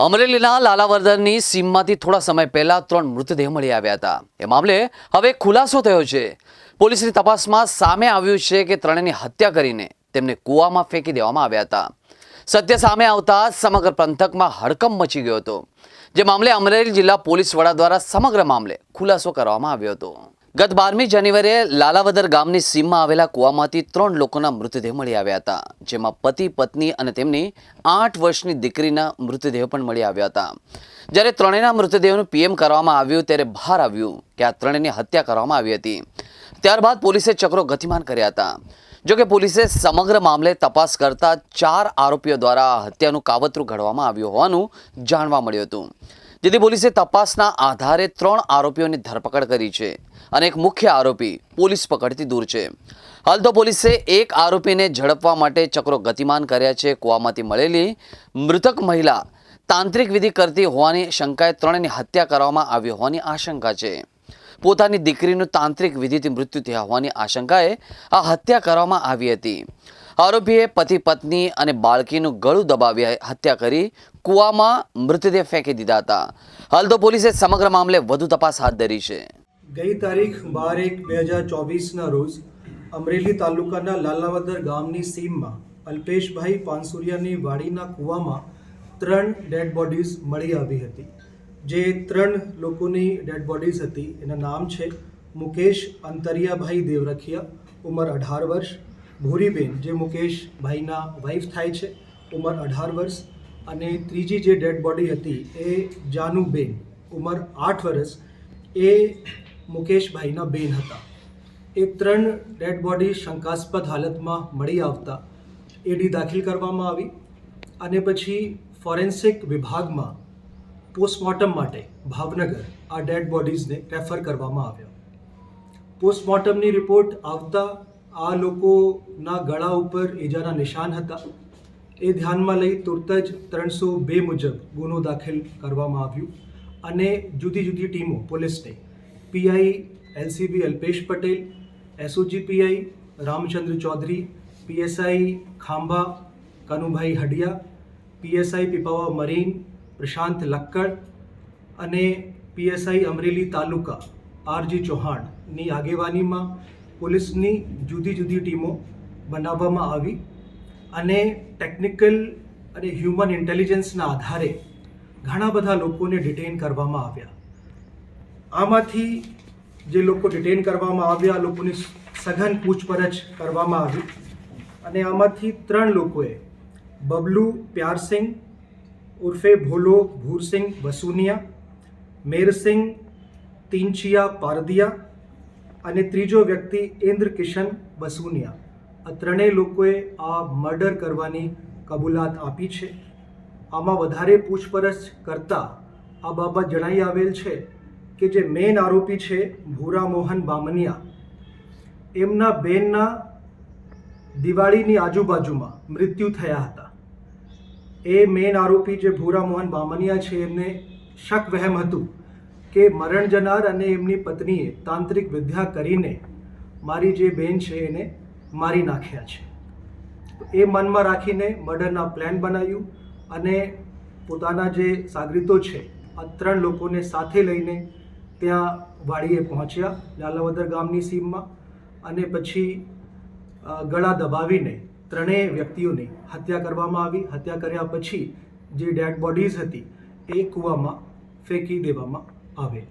અમરેલીના લાલાવર્ધનની સીમમાંથી થોડા સમય પહેલા ત્રણ મૃતદેહ મળી આવ્યા હતા. એ મામલે હવે ખુલાસો થયો છે. પોલીસની તપાસમાં સામે આવ્યું છે કે ત્રણેયની હત્યા કરીને તેમને કૂવામાં ફેંકી દેવામાં આવ્યા હતા. સત્ય સામે આવતા સમગ્ર પંથકમાં હડકંપ મચી ગયો હતો. જે મામલે અમરેલી જિલ્લા પોલીસ વડા દ્વારા સમગ્ર મામલે ખુલાસો કરવામાં આવ્યો હતો. ગત બારમી જાન્યુઆરીએ લાલાવદર ગામની સીમમાં આવેલા કૂવામાંથી ત્રણ લોકોના મૃતદેહ મળી આવ્યા હતા, જેમાં પતિ, પત્ની અને તેમની આઠ વર્ષની દીકરીના મૃતદેહ પણ મળી આવ્યા હતા. જ્યારે ત્રણેયના મૃતદેહોનું પીએમ કરવામાં આવ્યું ત્યારે બહાર આવ્યું કે આ ત્રણેયની હત્યા કરવામાં આવી હતી. ત્યારબાદ પોલીસે ચક્રો ગતિમાન કર્યા હતા. જોકે પોલીસે સમગ્ર મામલે તપાસ કરતા ચાર આરોપીઓ દ્વારા હત્યાનું કાવતરું ઘડવામાં આવ્યું હોવાનું જાણવા મળ્યું હતું. જેથી પોલીસે તપાસના આધારે ત્રણ આરોપીઓની ધરપકડ કરી છે અને એક મુખ્ય આરોપી પોલીસ પકડથી દૂર છે. હાલ તો પોલીસે એક આરોપીને ઝડપવા માટે ચક્રો ગતિમાન કર્યા છે. કુવામાંથી મળેલી મૃતક મહિલા તાંત્રિક વિધિ કરતી હોવાની શંકાએ ત્રણની હત્યા કરવામાં આવી હોવાની આશંકા છે. પોતાની દીકરીનું તાંત્રિક વિધિથી મૃત્યુ થયા હોવાની આશંકાએ આ હત્યા કરવામાં આવી હતી. આરોપીએ પતિ, પત્ની અને બાળકીનું ગળું દબાવી હત્યા કરી કૂવામાં મૃતદેહ ફેંકી દીધા હતા. હાલ તો પોલીસે સમગ્ર મામલે વધુ તપાસ હાથ ધરી છે. ગઈ તારીખ બાર એક બે હજાર ચોવીસના રોજ અમરેલી તાલુકાના લાલાવદર ગામની સીમમાં અલ્પેશભાઈ પાનસુરિયાની વાડીના કૂવામાં ત્રણ ડેડ બોડીઝ મળી આવી હતી. જે ત્રણ લોકોની ડેડ બોડીઝ હતી. એના નામ છે મુકેશ અંતરિયાભાઈ દેવરખિયા, ઉંમર અઢાર વર્ષ. ભૂરીબેન, જે મુકેશભાઈના વાઈફ થાય છે, ઉંમર અઢાર વર્ષ. અને ત્રીજી જે ડેડ બોડી હતી એ જાનુબેન ઉંમર આઠ વર્ષ, એ મુકેશભાઈના બેન હતા. એ ત્રણ ડેડ બોડી શંકાસ્પદ હાલતમાં મળી આવતા એડી દાખલ કરવામાં આવી અને પછી ફોરેન્સિક વિભાગમાં પોસ્ટમોર્ટમ માટે ભાવનગર આ ડેડ બોડીઝને રેફર કરવામાં આવ્યા. પોસ્ટમોર્ટમની રિપોર્ટ આવતા આ લોકોના ગળા ઉપર ઈજાના નિશાન હતા. એ ધ્યાનમાં લઈ તુરત જ ત્રણસો બે મુજબ ગુનો દાખલ કરવામાં આવ્યું અને જુદી જુદી ટીમો પોલીસને PI, LCB Alpesh Patel, SOG PI Ramchandra Chaudhari, PSI Khambha, Kanubhai Hadiya, PSI Pipava marine, Prashant Lakkad અને પીએસઆઈ અમરેલી તાલુકા આરજી ચૌહાણની આગેવાનીમાં પોલીસની જુદી જુદી ટીમો બનાવવામાં આવી અને ટેકનિકલ અને હ્યુમન ઇન્ટેલિજન્સના આધારે ઘણા બધા લોકોને ડિટેન કરવામાં આવ્યા. આમાંથી જે લોકો ડિટેન કરવામાં આવ્યા લોકોની સઘન પૂછપરછ કરવામાં આવી અને આમાંથી ત્રણ લોકોએ બબલુ પ્યારસિંહ, ઉર્ફે ભોલો ભૂરસિંહ વસુનિયા મેરસિંહ તિનચિયા પારદિયા અને ત્રીજો વ્યક્તિ ઇન્દ્ર કિશન બસુનિયા. આ ત્રણેય લોકોએ આ મર્ડર કરવાની કબૂલાત આપી છે. આમાં વધારે પૂછપરછ કરતા આ બાબત જણાઈ આવેલ છે કે જે મેન આરોપી છે ભૂરા મોહન બામનિયા. એમના બેનના દિવાળીની આજુબાજુમાં મૃત્યુ થયા હતા. એ મેન આરોપી જે ભૂરા મોહન બામનિયા છે, એમને શક વહેમ હતું કે મરણ જનાર અને એમની પત્નીએ તાંત્રિક વિદ્યા કરીને મારી જે બેન છે એને મારી નાખ્યા છે. એ મનમાં રાખીને મર્ડરના પ્લાન બનાવ્યું અને પોતાના જે સાગરીતો છે, આ ત્રણ લોકોને સાથે લઈને ત્યાં વાડીએ પહોંચ્યા, લાલાવદર ગામની સીમમાં અને પછી ગળા દબાવીને ત્રણેય વ્યક્તિઓની હત્યા કરવામાં આવી. હત્યા કર્યા પછી જે ડેડ બોડીઝ હતી એ કૂવામાં ફેંકી દેવામાં આવેલ.